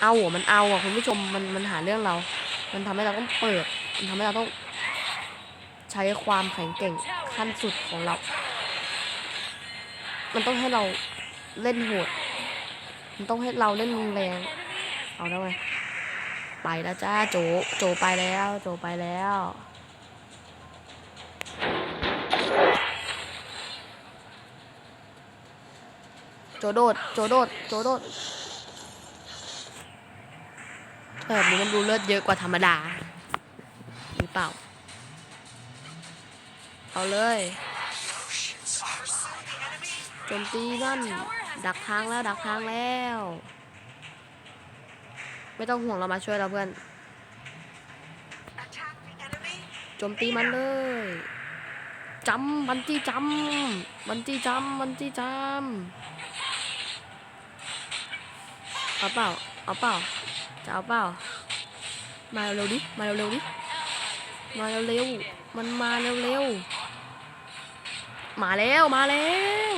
เอาอะมันเอาอะคุณผู้ชมมันมันหาเรื่องเรา มันทำให้เราต้องเปิด มันทำให้เราต้อง ใช้ความแข็งเก่งขั้นสุดของเรา มันต้องให้เราเล่นโหด มันต้องให้เราเล่นรุนแรง เอาแล้วไงไปแล้วจ้าโจโจไปแล้ว โจไปแล้วโจโดด โจโดด โจโดด แบบนี้มันดูเลือดเยอะกว่าธรรมดา หรือเปล่า เอาเลยโจมตีนั่น ดักทางแล้วดักทางแล้ว ไม่ต้องห่วงเรามาช่วยเราเพื่อนโจมตีมันเลยจำบันจี้จำบันจี้จำบันจี้จำเอาเปล่าเอาเปล่า จะเอาเปล่า มาเร็วๆดิ มาเร็วๆดิ มาเร็วๆ มันมาเร็วๆ มาแล้ว มาแล้ว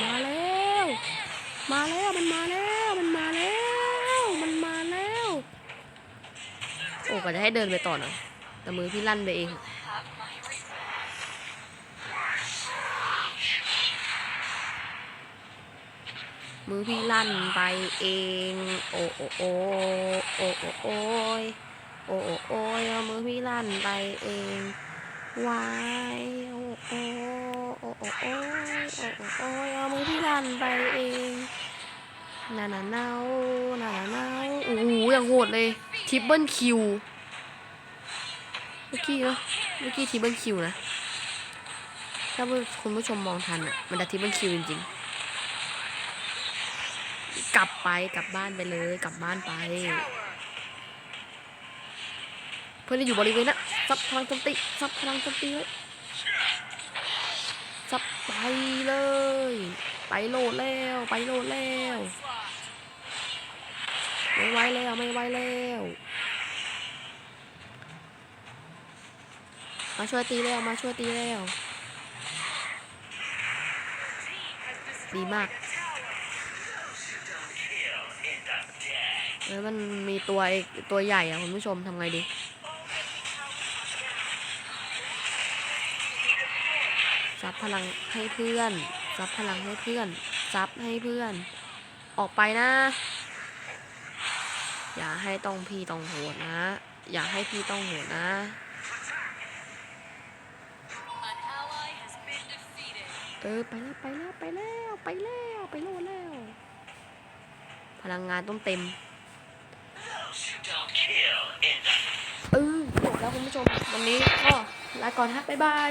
มาแล้ว มาแล้ว มันมาแล้ว มันมาแล้ว มันมาแล้ว โอ้ก็จะให้เดินไปต่อหน่อยแต่มือพี่ลั่นไปเอง มือพี่ลั่นไปเอง โอ้โอ้โอ้โอ้โอ้โอ้ยโอ้โอ้โอ้ยเอามือพี่ลั่นไปเองวายโอ้โอ้โอ้โอ้โอ้ยโอ้โอ้โอ้ยเอามือพี่ลั่นไปเองนานาเน่านานาเน่าโอ้โหอย่างโหดเลยทิปเปิลคิวเมื่อกี้เนาะเมื่อกี้ทิปเปิลคิวนะถ้าคุณผู้ชมมองทันอะมันจะทิปเปิลคิวจริงๆ กลับไปกลับบ้านไปเลยกลับบ้านไป เพื่อนที่อยู่บริเวณนั้นซับพลังโจมตีซับพลังโจมตีเลยซับไปเลย ไปโหลดแล้วไปโหลดแล้วไม่ไหวแล้วไม่ไหวแล้วมาช่วยตีแล้วมาช่วยตีแล้ว ดีมาก แล้วมันมีตัวตัวใหญ่อะคุณผู้ชมทำไงดีซับพลังให้เพื่อนซับพลังให้เพื่อนซับให้เพื่อน ออกไปนะ อย่าให้ต้องพี่ต้องโหดนะ อย่าให้พี่ต้องโหดนะเออไปแล้วไปแล้วไปแล้วไปแล้วไปโลแล้ว พลังงานต้องเต็ม เออจบแล้วคุณผู้ชม วันนี้ก็ลาก่อนฮะบ๊ายบาย